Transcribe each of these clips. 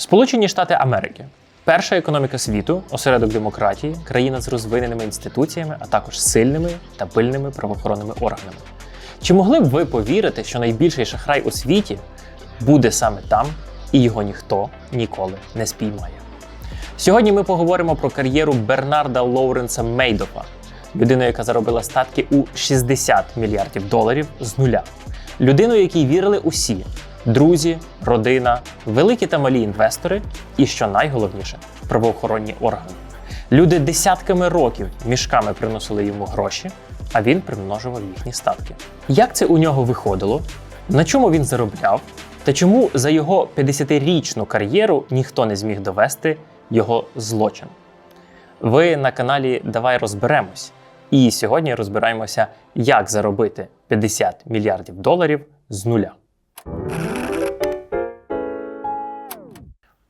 Сполучені Штати Америки перша економіка світу, осередок демократії, країна з розвиненими інституціями, а також сильними та пильними правоохоронними органами. Чи могли б ви повірити, що найбільший шахрай у світі буде саме там, і його ніхто ніколи не спіймає? Сьогодні ми поговоримо про кар'єру Бернарда Лоуренса Мейдофа, людину, яка заробила статки у 60 мільярдів доларів з нуля. Людину, якій вірили усі: друзі, родина, великі та малі інвестори, і що найголовніше правоохоронні органи. Люди десятками років мішками приносили йому гроші, а він примножував їхні статки. Як це у нього виходило? На чому він заробляв? Та чому за його 50-річну кар'єру ніхто не зміг довести його злочин? Ви на каналі Давай розберемось. І сьогодні розбираємося, як заробити 50 мільярдів доларів з нуля.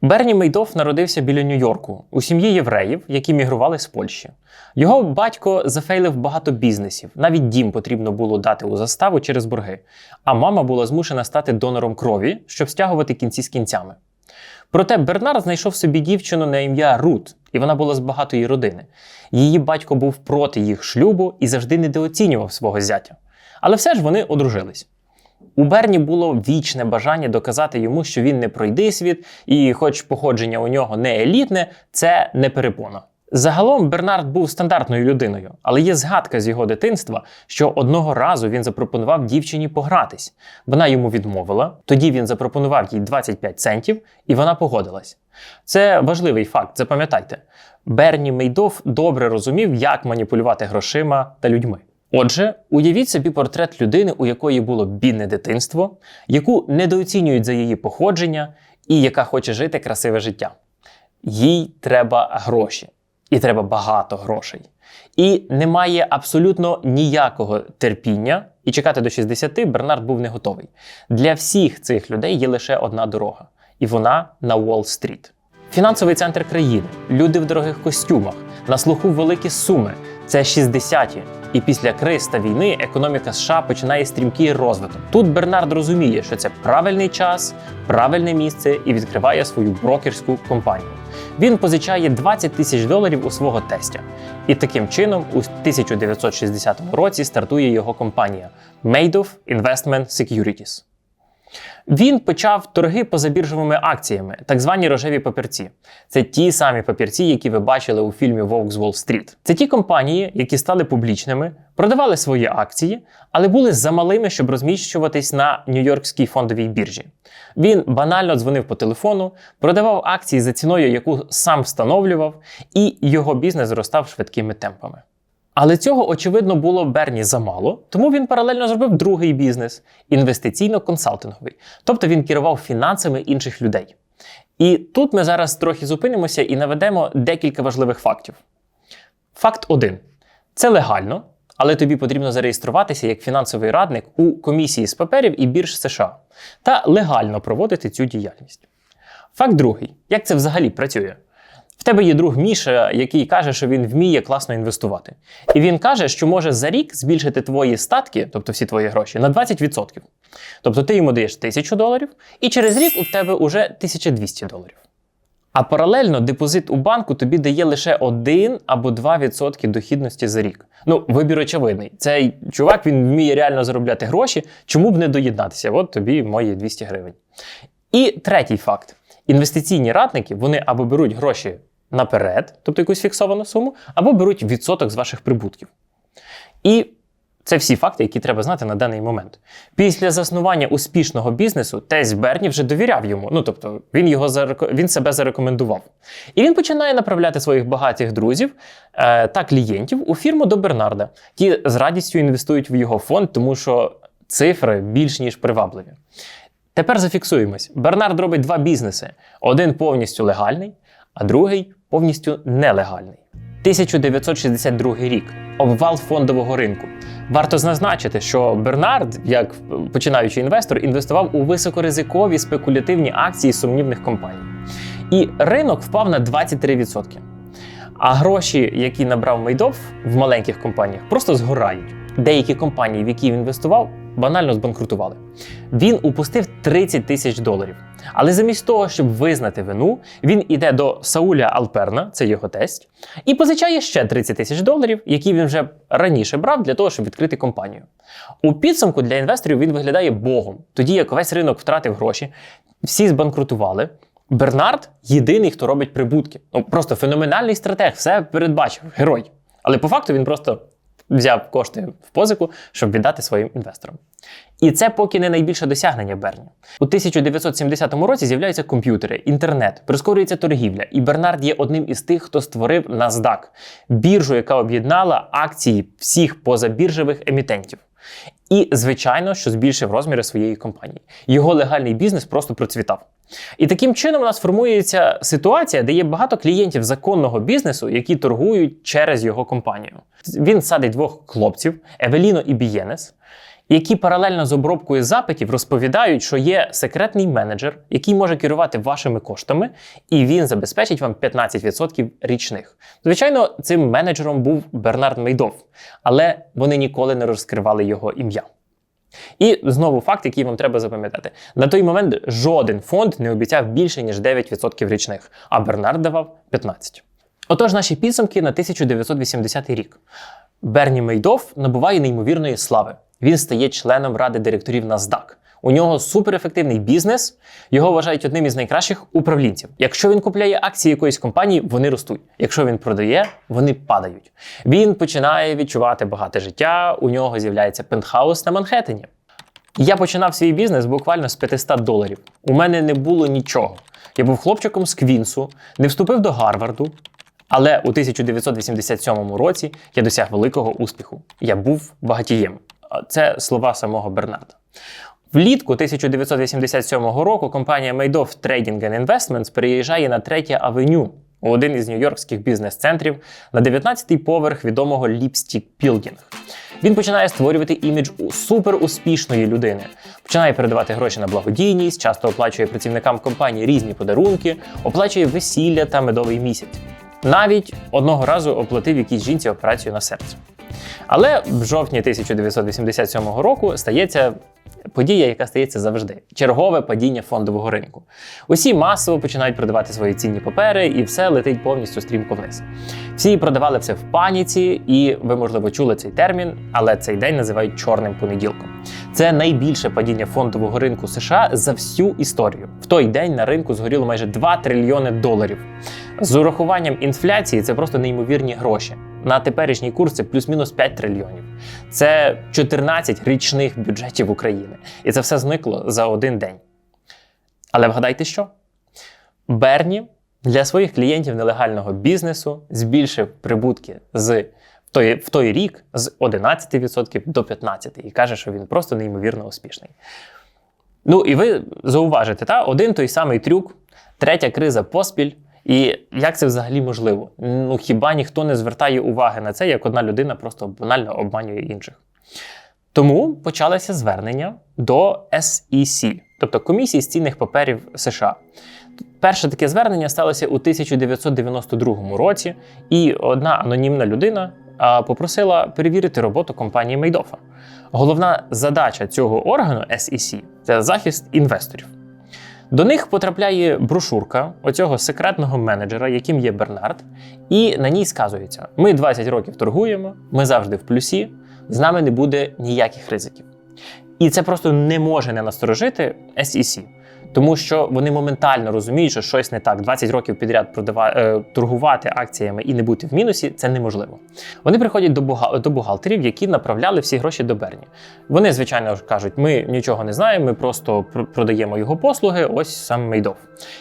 Берні Мейдоф народився біля Нью-Йорку у сім'ї євреїв, які мігрували з Польщі. Його батько зафейлив багато бізнесів, навіть дім потрібно було дати у заставу через борги. А мама була змушена стати донором крові, щоб стягувати кінці з кінцями. Проте Бернард знайшов собі дівчину на ім'я Рут, і вона була з багатої родини. Її батько був проти їх шлюбу і завжди недооцінював свого зятя. Але все ж вони одружились. У Берні було вічне бажання доказати йому, що він не пройди світ, і, хоч походження у нього не елітне, це не перепона. Загалом Бернард був стандартною людиною, але є згадка з його дитинства, що одного разу він запропонував дівчині погратись. Вона йому відмовила, тоді він запропонував їй 25 центів, і вона погодилась. Це важливий факт, запам'ятайте. Берні Мейдов добре розумів, як маніпулювати грошима та людьми. Отже, уявіть собі портрет людини, у якої було бідне дитинство, яку недооцінюють за її походження і яка хоче жити красиве життя. Їй треба гроші, і треба багато грошей. І немає абсолютно ніякого терпіння, і чекати до 60 Бернард був не готовий. Для всіх цих людей є лише одна дорога, і вона на Уолл-стріт. Фінансовий центр країни, люди в дорогих костюмах, на слуху великі суми. Це 60-ті. І після криз та війни економіка США починає стрімкий розвиток. Тут Бернард розуміє, що це правильний час, правильне місце і відкриває свою брокерську компанію. Він позичає 20 тисяч доларів у свого тестя. І таким чином, у 1960 році стартує його компанія Madoff Investment Securities. Він почав торги позабіржовими акціями, так звані рожеві папірці. Це ті самі папірці, які ви бачили у фільмі Вовк з Уолл-стріт. Це ті компанії, які стали публічними, продавали свої акції, але були замалими, щоб розміщуватись на Нью-Йоркській фондовій біржі. Він банально дзвонив по телефону, продавав акції за ціною, яку сам встановлював, і його бізнес зростав швидкими темпами. Але цього, очевидно, було Берні замало, тому він паралельно зробив другий бізнес інвестиційно-консалтинговий. Тобто він керував фінансами інших людей. І тут ми зараз трохи зупинимося і наведемо декілька важливих фактів. Факт 1. Це легально, але тобі потрібно зареєструватися як фінансовий радник у комісії з паперів і бірж США та легально проводити цю діяльність. Факт другий. Як це взагалі працює? В тебе є друг Міша, який каже, що він вміє класно інвестувати. І він каже, що може за рік збільшити твої статки, тобто всі твої гроші, на 20%. Тобто ти йому даєш 1000 доларів, і через рік у тебе вже 1200 доларів. А паралельно депозит у банку тобі дає лише 1 або 2% дохідності за рік. Ну, вибір очевидний. Цей чувак він вміє реально заробляти гроші, чому б не доєднатися? От тобі мої 200 гривень. І третій факт: інвестиційні радники вони або беруть гроші наперед, тобто якусь фіксовану суму, або беруть відсоток з ваших прибутків. І це всі факти, які треба знати на даний момент. Після заснування успішного бізнесу Тесь Берні вже довіряв йому. Ну тобто він його зареко... він себе зарекомендував. І він починає направляти своїх багатих друзів е, та клієнтів у фірму до Бернарда. Ті з радістю інвестують в його фонд, тому що цифри більш ніж привабливі. Тепер зафіксуємось. Бернард робить два бізнеси: один повністю легальний, а другий повністю нелегальний. 1962 рік обвал фондового ринку. Варто зазначити, що Бернард, як починаючий інвестор, інвестував у високоризикові спекулятивні акції сумнівних компаній. І ринок впав на 23%. А гроші, які набрав Мейдов в маленьких компаніях, просто згорають. Деякі компанії, в які він інвестував, банально збанкрутували. Він упустив 30 тисяч доларів. Але замість того, щоб визнати вину, він іде до Сауля Алперна, це його тесть, і позичає ще 30 тисяч доларів, які він вже раніше брав для того, щоб відкрити компанію. У підсумку для інвесторів він виглядає богом, тоді як весь ринок втратив гроші, всі збанкрутували. Бернард єдиний, хто робить прибутки. Ну просто феноменальний стратег, все передбачив, герой. Але по факту він просто взяв кошти в позику, щоб віддати своїм інвесторам. І це поки не найбільше досягнення Берні. У 1970 році з'являються комп'ютери, інтернет, прискорюється торгівля, і Бернард є одним із тих, хто створив NASDAQ – біржу, яка об'єднала акції всіх позабіржевих емітентів. І, звичайно, що збільшив розміри своєї компанії. Його легальний бізнес просто процвітав. І таким чином у нас формується ситуація, де є багато клієнтів законного бізнесу, які торгують через його компанію. Він садить двох хлопців Евеліно і Бієнес, які паралельно з обробкою запитів розповідають, що є секретний менеджер, який може керувати вашими коштами, і він забезпечить вам 15% річних. Звичайно, цим менеджером був Бернард Мейдов, але вони ніколи не розкривали його ім'я. І знову факт, який вам треба запам'ятати: на той момент жоден фонд не обіцяв більше ніж 9% річних, а Бернард давав 15%. Отож, наші підсумки на 1980 рік. Берні Мейдов набуває неймовірної слави. Він стає членом ради директорів NASDAQ. У нього суперефективний бізнес, його вважають одним із найкращих управлінців. Якщо він купляє акції якоїсь компанії, вони ростуть. Якщо він продає, вони падають. Він починає відчувати багате життя. У нього з'являється пентхаус на Манхеттені. Я починав свій бізнес буквально з 500 доларів. У мене не було нічого. Я був хлопчиком з Квінсу, не вступив до Гарварду. Але у 1987 році я досяг великого успіху. Я був багатієм. Це слова самого Бернарда. Влітку 1987 року компанія Madoff Trading and Investments переїжджає на третє авеню у один із нью-йоркських бізнес-центрів на 19-й поверх відомого Lipstick Building. Він починає створювати імідж суперуспішної людини, починає передавати гроші на благодійність, часто оплачує працівникам компанії різні подарунки, оплачує весілля та медовий місяць. Навіть одного разу оплатив якійсь жінці операцію на серце. Але в жовтні 1987 року стається подія, яка стається завжди: чергове падіння фондового ринку. Усі масово починають продавати свої цінні папери, і все летить повністю стрімко вниз. Всі продавали все в паніці, і ви, можливо, чули цей термін, але цей день називають чорним понеділком. Це найбільше падіння фондового ринку США за всю історію. В той день на ринку згоріло майже 2 трильйони доларів. З урахуванням інфляції це просто неймовірні гроші. На теперішній курс це плюс-мінус 5 трильйонів. Це 14 річних бюджетів України. І це все зникло за один день. Але вгадайте що? Берні для своїх клієнтів нелегального бізнесу збільшив прибутки з той, в той рік з 11% до 15% і каже, що він просто неймовірно успішний. Ну і ви зауважите, та? один той самий трюк, третя криза поспіль. І як це взагалі можливо? Ну хіба ніхто не звертає уваги на це, як одна людина просто банально обманює інших? Тому почалося звернення до SEC, тобто комісії з цінних паперів США. Перше таке звернення сталося у 1992 році, і одна анонімна людина попросила перевірити роботу компанії Мейдофа. Головна задача цього органу SEC – це захист інвесторів. До них потрапляє брошурка оцього секретного менеджера, яким є Бернард, і на ній сказується: ми 20 років торгуємо, ми завжди в плюсі, з нами не буде ніяких ризиків. І це просто не може не насторожити SEC. Тому що вони моментально розуміють, що щось не так. 20 років підряд продава... е, торгувати акціями і не бути в мінусі це неможливо. Вони приходять до буга... до бухгалтерів, які направляли всі гроші до Берні. Вони, звичайно, кажуть, ми нічого не знаємо, ми просто продаємо його послуги, ось сам Мейдов.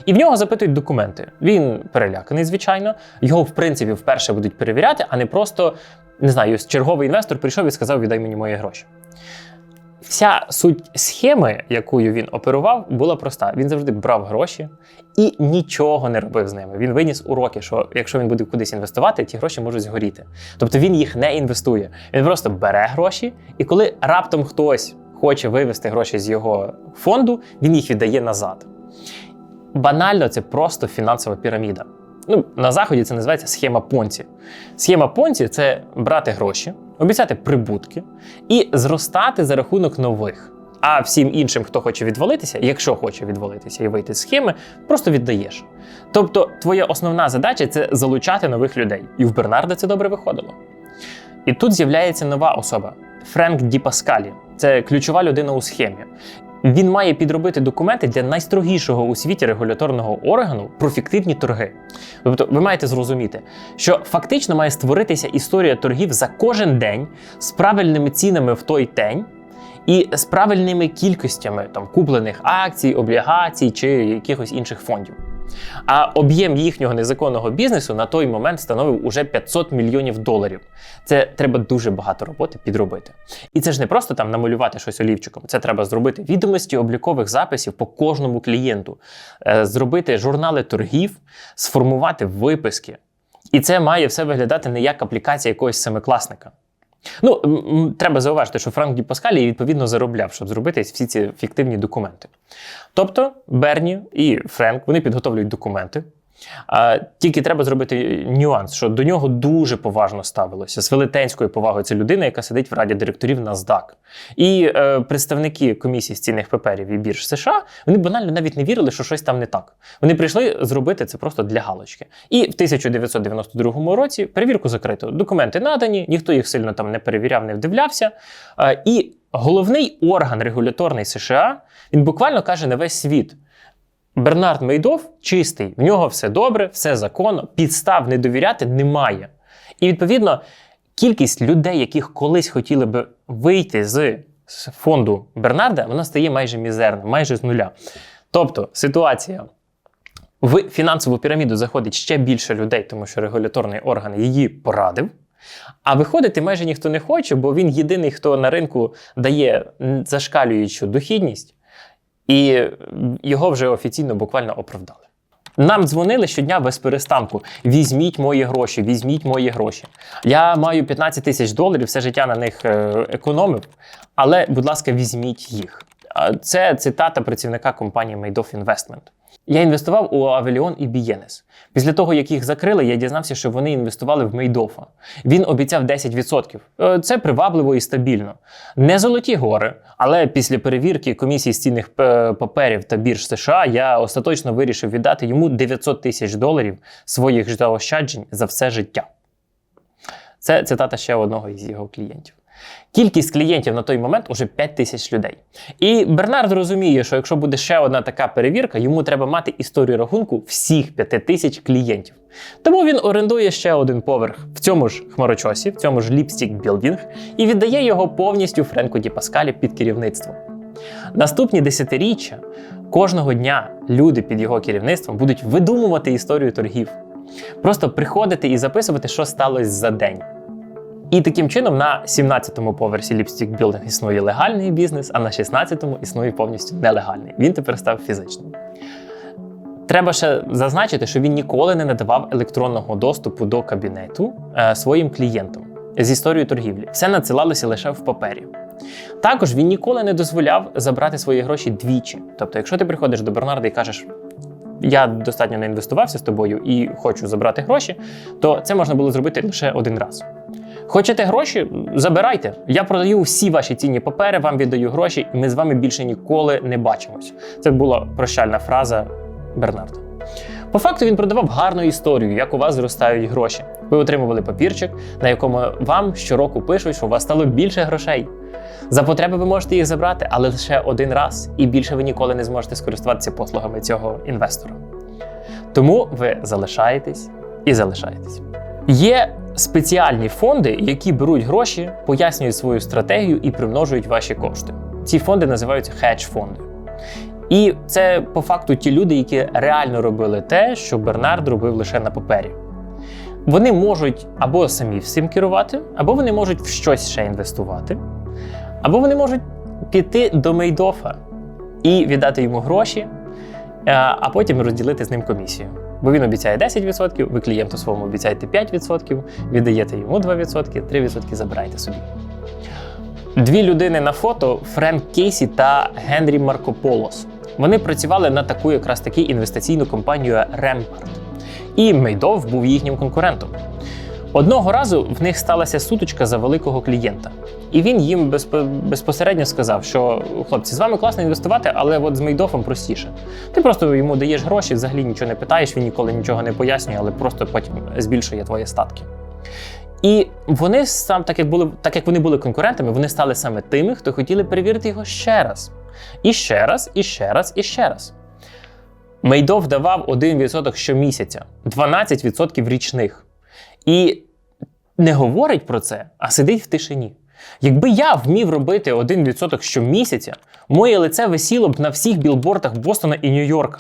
І в нього запитують документи. Він переляканий, звичайно. Його, в принципі, вперше будуть перевіряти, а не просто не знаю, черговий інвестор прийшов і сказав, віддай мені мої гроші. Вся суть схеми, якою він оперував, була проста. Він завжди брав гроші і нічого не робив з ними. Він виніс уроки, що якщо він буде кудись інвестувати, ті гроші можуть згоріти. Тобто він їх не інвестує. Він просто бере гроші, і коли раптом хтось хоче вивести гроші з його фонду, він їх віддає назад. Банально, це просто фінансова піраміда. Ну, На заході це називається схема Понці. Схема Понці це брати гроші обіцяти прибутки і зростати за рахунок нових. А всім іншим, хто хоче відвалитися, якщо хоче відвалитися і вийти з схеми, просто віддаєш. Тобто, твоя основна задача це залучати нових людей. І в Бернарда це добре виходило. І тут з'являється нова особа Френк Ді Паскалі. Це ключова людина у схемі. Він має підробити документи для найстрогішого у світі регуляторного органу про фіктивні торги. Тобто, ви маєте зрозуміти, що фактично має створитися історія торгів за кожен день з правильними цінами в той день. І з правильними кількостями там куплених акцій, облігацій чи якихось інших фондів. А об'єм їхнього незаконного бізнесу на той момент становив уже 500 мільйонів доларів. Це треба дуже багато роботи підробити. І це ж не просто там намалювати щось олівчиком. Це треба зробити відомості облікових записів по кожному клієнту, е, зробити журнали торгів, сформувати виписки. І це має все виглядати не як аплікація якогось семикласника. Ну, треба зауважити, що Франк Ді Паскалі відповідно заробляв, щоб зробити всі ці фіктивні документи. Тобто Берні і Френк вони підготовлюють документи. Тільки треба зробити нюанс, що до нього дуже поважно ставилося з велетенською повагою. Це людина, яка сидить в раді директорів NASDAQ. І е, представники комісії з цінних паперів і бірж США вони банально навіть не вірили, що щось там не так. Вони прийшли зробити це просто для галочки. І в 1992 році перевірку закрито. Документи надані, ніхто їх сильно там не перевіряв, не вдивлявся. Е, і головний орган регуляторний США він буквально каже на весь світ. Бернард Мейдов чистий, в нього все добре, все законно, підстав не довіряти немає. І відповідно кількість людей, яких колись хотіли би вийти з фонду Бернарда, вона стає майже мізерна, майже з нуля. Тобто ситуація. В фінансову піраміду заходить ще більше людей, тому що регуляторний орган її порадив. А виходити майже ніхто не хоче, бо він єдиний, хто на ринку дає зашкалюючу дохідність і його вже офіційно буквально оправдали. Нам дзвонили щодня без перестанку: візьміть мої гроші, візьміть мої гроші. Я маю 15 тисяч доларів, все життя на них е, економив, але, будь ласка, візьміть їх. Це цитата працівника компанії Madoff Investment. Я інвестував у Авеліон і Бієнес. Після того, як їх закрили, я дізнався, що вони інвестували в Мейдофа. Він обіцяв 10%. Е, Це привабливо і стабільно. Не золоті гори, але після перевірки комісії з цінних паперів та бірж США я остаточно вирішив віддати йому 900 тисяч доларів своїх заощаджень за все життя. Це цитата ще одного із його клієнтів. Кількість клієнтів на той момент уже 5 тисяч людей. І Бернард розуміє, що якщо буде ще одна така перевірка, йому треба мати історію рахунку всіх 5 тисяч клієнтів. Тому він орендує ще один поверх в цьому ж хмарочосі, в цьому ж Ліпстік Білдінг, і віддає його повністю Френку Ді Паскалі під керівництво. Наступні десятиріччя кожного дня люди під його керівництвом будуть видумувати історію торгів, просто приходити і записувати, що сталося за день. І таким чином на 17-му поверсі Lipstick Building існує легальний бізнес, а на 16-му існує повністю нелегальний. Він тепер став фізичним. Треба ще зазначити, що він ніколи не надавав електронного доступу до кабінету е, своїм клієнтам з історією торгівлі. Все надсилалося лише в папері. Також він ніколи не дозволяв забрати свої гроші двічі. Тобто, якщо ти приходиш до Бернарда і кажеш, я достатньо не інвестувався з тобою і хочу забрати гроші, то це можна було зробити лише один раз. Хочете гроші? Забирайте. Я продаю всі ваші цінні папери, вам віддаю гроші, і ми з вами більше ніколи не бачимось. Це була прощальна фраза Бернарда. По факту він продавав гарну історію, як у вас зростають гроші. Ви отримували папірчик, на якому вам щороку пишуть, що у вас стало більше грошей. За потреби ви можете їх забрати, але лише один раз, і більше ви ніколи не зможете скористуватися послугами цього інвестора. Тому ви залишаєтесь і залишаєтесь. Є спеціальні фонди, які беруть гроші, пояснюють свою стратегію і примножують ваші кошти. Ці фонди називаються хедж-фонди. І це по факту ті люди, які реально робили те, що Бернард робив лише на папері. Вони можуть або самі всім керувати, або вони можуть в щось ще інвестувати, або вони можуть піти до Мейдофа і віддати йому гроші, е, а потім розділити з ним комісію. Бо він обіцяє 10%, ви клієнту своєму обіцяєте 5%, віддаєте йому 2%, 3% забираєте собі. Дві людини на фото Френк Кейсі та Генрі Маркополос. Вони працювали на таку якраз таки інвестиційну компанію Rampart. І Мейдов був їхнім конкурентом. Одного разу в них сталася сутичка за великого клієнта, і він їм безпо- безпосередньо сказав, що хлопці, з вами класно інвестувати, але от з Мейдофом простіше. Ти просто йому даєш гроші, взагалі нічого не питаєш, він ніколи нічого не пояснює, але просто потім збільшує твої статки. І вони сам, так як були, так як вони були конкурентами, вони стали саме тими, хто хотіли перевірити його ще раз. І ще раз, і ще раз, і ще раз. Мейдов давав 1% щомісяця, 12% річних. І не говорить про це, а сидить в тишині. Якби я вмів робити 1% щомісяця, моє лице висіло б на всіх білбордах Бостона і Нью-Йорка.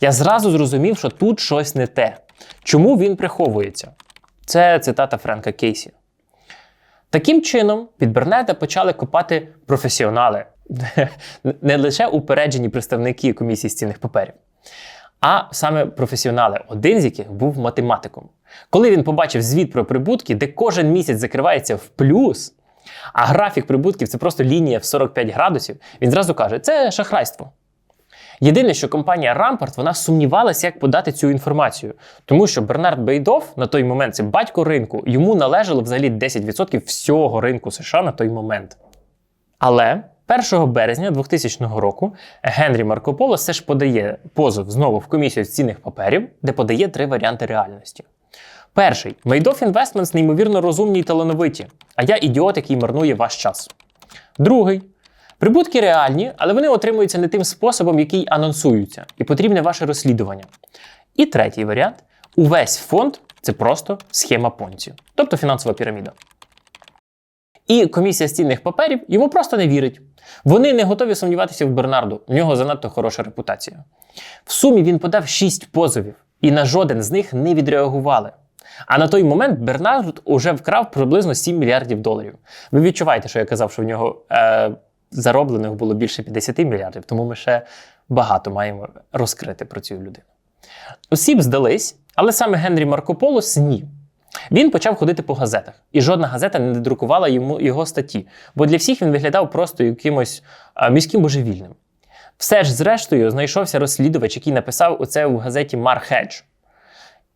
Я зразу зрозумів, що тут щось не те. Чому він приховується? Це цитата Френка Кейсі. Таким чином, під Бернета почали копати професіонали, не лише упереджені представники комісії з цінних паперів, а саме професіонали, один з яких був математиком. Коли він побачив звіт про прибутки, де кожен місяць закривається в плюс, а графік прибутків це просто лінія в 45 градусів, він зразу каже: це шахрайство. Єдине, що компанія Rampart вона сумнівалася, як подати цю інформацію, тому що Бернард Бейдов на той момент це батько ринку, йому належало взагалі 10% всього ринку США на той момент. Але 1 березня 2000 року Генрі Марко Поло все ж подає позов знову в комісію з цінних паперів, де подає три варіанти реальності. Перший Madoff Investments неймовірно розумні й талановиті, а я ідіот, який марнує ваш час. Другий прибутки реальні, але вони отримуються не тим способом, який анонсуються, і потрібне ваше розслідування. І третій варіант увесь фонд це просто схема понці, тобто фінансова піраміда. І комісія з цінних паперів йому просто не вірить. Вони не готові сумніватися в Бернарду, у нього занадто хороша репутація. В сумі він подав 6 позовів, і на жоден з них не відреагували. А на той момент Бернард уже вкрав приблизно 7 мільярдів доларів. Ви відчуваєте, що я казав, що в нього е, зароблених було більше 50 мільярдів, тому ми ще багато маємо розкрити про цю людину. Усі б здались, але саме Генрі Марко Полос ні. Він почав ходити по газетах, і жодна газета не друкувала йому його статті, бо для всіх він виглядав просто якимось міським божевільним. Все ж, зрештою, знайшовся розслідувач, який написав оце в газеті Мар Хедж.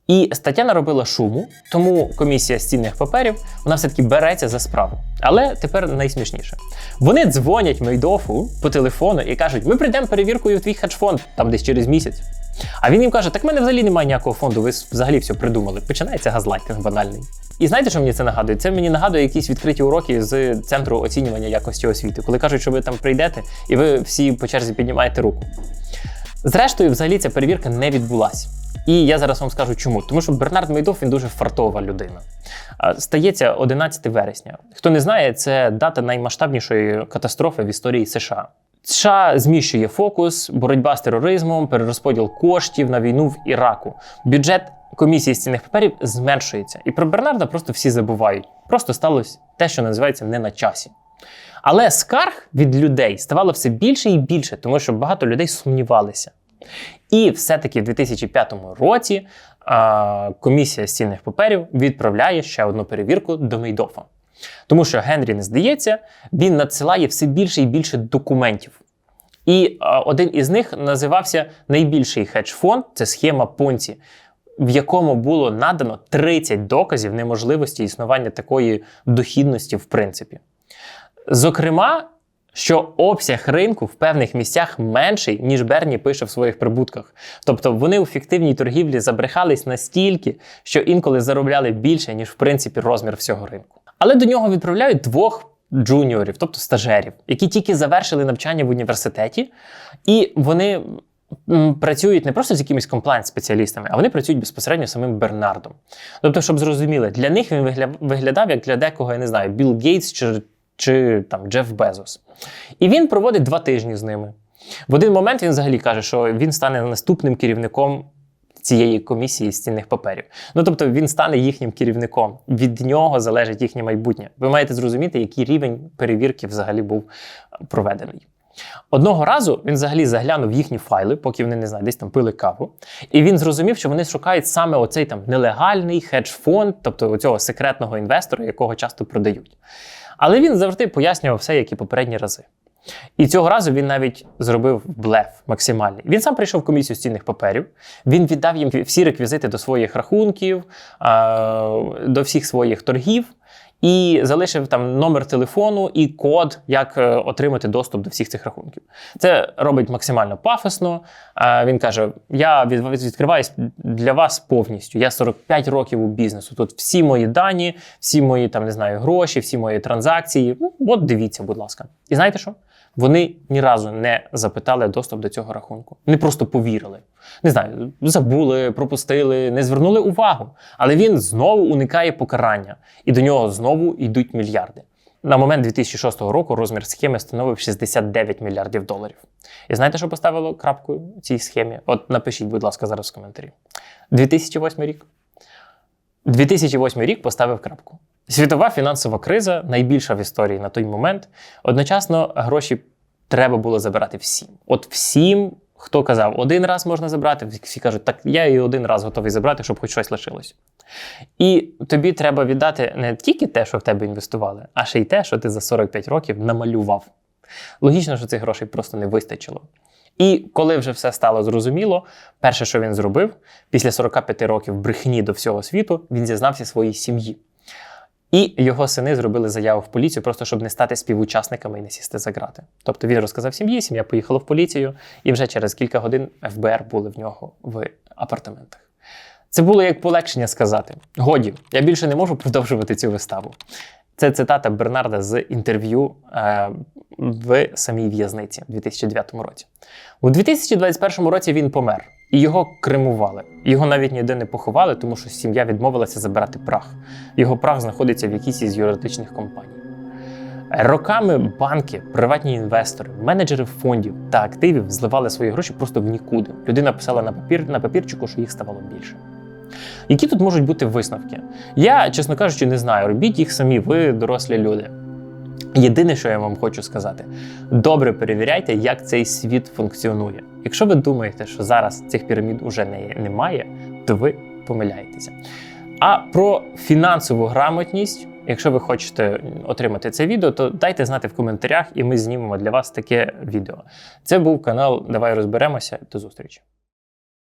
І стаття наробила шуму, тому комісія з цінних паперів вона все-таки береться за справу. Але тепер найсмішніше. Вони дзвонять Мейдофу по телефону і кажуть: ми прийдемо перевіркою в твій хедж-фонд там десь через місяць. А він їм каже: так в мене взагалі немає ніякого фонду, ви взагалі все придумали. Починається газлайтинг банальний. І знаєте, що мені це нагадує? Це мені нагадує якісь відкриті уроки з центру оцінювання якості освіти, коли кажуть, що ви там прийдете і ви всі по черзі піднімаєте руку. Зрештою, взагалі, ця перевірка не відбулася. І я зараз вам скажу чому. Тому що Бернард Мейдов він дуже фартова людина. Стається 11 вересня. Хто не знає, це дата наймасштабнішої катастрофи в історії США. США зміщує фокус, боротьба з тероризмом, перерозподіл коштів на війну в Іраку. Бюджет комісії з цінних паперів зменшується. І про Бернарда просто всі забувають. Просто сталося те, що називається не на часі. Але скарг від людей ставало все більше і більше, тому що багато людей сумнівалися. І все-таки в 2005 році а, комісія з цінних паперів відправляє ще одну перевірку до Мейдофа. Тому що Генрі не здається, він надсилає все більше і більше документів. І а, один із них називався найбільший хедж-фонд це схема Понці, в якому було надано 30 доказів неможливості існування такої дохідності в принципі. Зокрема, що обсяг ринку в певних місцях менший, ніж Берні пише в своїх прибутках. Тобто вони у фіктивній торгівлі забрехались настільки, що інколи заробляли більше, ніж в принципі розмір всього ринку. Але до нього відправляють двох джуніорів, тобто стажерів, які тільки завершили навчання в університеті, і вони. Працюють не просто з якимись комплайнс-спеціалістами, а вони працюють безпосередньо з самим Бернардом. Тобто, щоб зрозуміли, для них він вигля- виглядав як для декого, я не знаю, Білл Гейтс чи, чи там Джеф Безос. І він проводить два тижні з ними. В один момент він взагалі каже, що він стане наступним керівником цієї комісії з цінних паперів. Ну тобто він стане їхнім керівником. Від нього залежить їхнє майбутнє. Ви маєте зрозуміти, який рівень перевірки взагалі був е, проведений. Одного разу він взагалі заглянув їхні файли, поки вони не знаю, десь там пили каву. І він зрозумів, що вони шукають саме оцей там нелегальний хедж-фонд, тобто цього секретного інвестора, якого часто продають. Але він завжди пояснював все, як і попередні рази. І цього разу він навіть зробив блеф максимальний. Він сам прийшов в комісію з цінних паперів. Він віддав їм всі реквізити до своїх рахунків, до всіх своїх торгів. І залишив там номер телефону і код, як е, отримати доступ до всіх цих рахунків. Це робить максимально пафосно. Він каже: Я від- відкриваюсь для вас повністю. Я 45 років у бізнесу. Тут всі мої дані, всі мої там не знаю гроші, всі мої транзакції. От дивіться, будь ласка. І знаєте що? Вони ні разу не запитали доступ до цього рахунку. Вони просто повірили. Не знаю, забули, пропустили, не звернули увагу. Але він знову уникає покарання, і до нього знову йдуть мільярди. На момент 2006 року розмір схеми становив 69 мільярдів доларів. І знаєте, що поставило крапку цій схемі? От напишіть, будь ласка, зараз в коментарі. 2008 рік. 2008 рік поставив крапку. Світова фінансова криза, найбільша в історії на той момент. Одночасно гроші треба було забирати всім. От всім, хто казав, один раз можна забрати, всі кажуть, так я і один раз готовий забрати, щоб хоч щось лишилось. І тобі треба віддати не тільки те, що в тебе інвестували, а ще й те, що ти за 45 років намалював. Логічно, що цих грошей просто не вистачило. І коли вже все стало зрозуміло, перше, що він зробив, після 45 років брехні до всього світу, він зізнався своїй сім'ї. І його сини зробили заяву в поліцію, просто щоб не стати співучасниками і не сісти за грати. Тобто він розказав сім'ї, сім'я поїхала в поліцію, і вже через кілька годин ФБР були в нього в апартаментах. Це було як полегшення сказати: годі, я більше не можу продовжувати цю виставу. Це цитата Бернарда з інтерв'ю е, в самій в'язниці у 2009 році. У 2021 році він помер, і його кремували. Його навіть ніде не поховали, тому що сім'я відмовилася забирати прах. Його прах знаходиться в якійсь із юридичних компаній. Роками банки, приватні інвестори, менеджери фондів та активів зливали свої гроші просто в нікуди. Людина писала на папір на папірчику, що їх ставало більше. Які тут можуть бути висновки? Я, чесно кажучи, не знаю. Робіть їх самі, ви дорослі люди. Єдине, що я вам хочу сказати, добре перевіряйте, як цей світ функціонує. Якщо ви думаєте, що зараз цих пірамід уже не, немає, то ви помиляєтеся. А про фінансову грамотність, якщо ви хочете отримати це відео, то дайте знати в коментарях, і ми знімемо для вас таке відео. Це був канал Давай розберемося. До зустрічі.